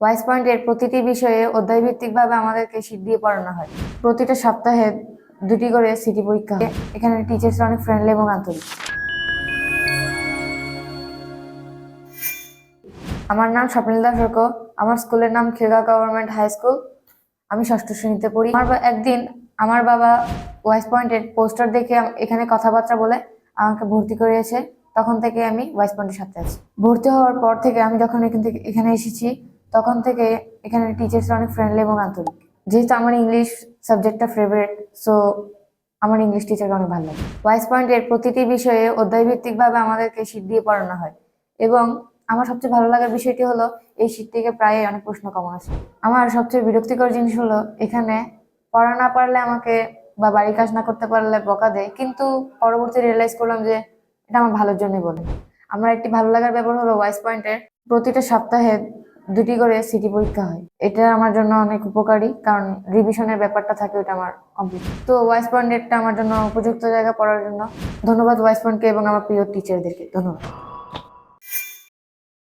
Wise পয়েন্টের প্রতিটি বিষয়ে অধ্যায়ভিত্তিকভাবে আমাদেরকে শীট দিয়ে পড়ানো হয়। প্রতিটা সপ্তাহে দুটি করে সিটি পরীক্ষা হয়। এখানে টিচার্সরা অনেক ফ্রেন্ডলি এবং আন্তরিক। আমার নাম স্বপ্নিল দাস আমার স্কুলের নাম খিলগাঁও গভর্নমেন্ট হাই স্কুল। আমি ষষ্ঠ শ্রেণীতে পড়ি। আমার একদিন আমার বাবা ওয়াইস পয়েন্টের পোস্টার দেখে এখানে কথাবার্তা বলে আমাকে ভর্তি করিয়েছে। তখন থেকে আমি ওয়াইস পয়েন্টের সাথে আছি। ভর্তি হওয়ার পর থেকে আমি যখন এখান থেকে এখানে এসেছি তখন থেকে এখানে টিচার্সরা অনেক ফ্রেন্ডলি এবং আন্তরিক। যেহেতু আমার ইংলিশ সাবজেক্টটা ফেভারিট সো আমার ইংলিশ টিচারকে অনেক ভালো লাগে। ওয়াইস পয়েন্টের প্রতিটি বিষয়ে অধ্যায়ভিত্তিকভাবে আমাদেরকে শীট দিয়ে পড়ানো হয়। এবং আমার সবচেয়ে ভালো লাগার বিষয়টি হলো, এই শীট থেকে প্রায় অনেক প্রশ্ন কমন আছে আমার সবচেয়ে বিরক্তিকর জিনিস হলো, এখানে পড়া না পারলে আমাকে বা বাড়ির কাজ না করতে পারলে বকা দেয়। কিন্তু পরবর্তী রিয়েলাইজ করলাম যে, এটা আমার ভালোর জন্যই বলে। আমার একটি ভালো লাগার ব্যাপার হলো ওয়াইস পয়েন্টের প্রতিটা সপ্তাহে দুটি করে সিটি পরীক্ষা হয়। এটা আমার জন্য অনেক উপকারী, কারণ রিভিশনের ব্যাপারটা থাকে ওটা আমার কমপ্লিট তো ওয়াইস পয়েন্ট আমার জন্য উপযুক্ত জায়গা পড়ার জন্য ধন্যবাদ ওয়াইস পয়েন্টকে এবং আমার প্রিয় টিচারদেরকে ধন্যবাদ।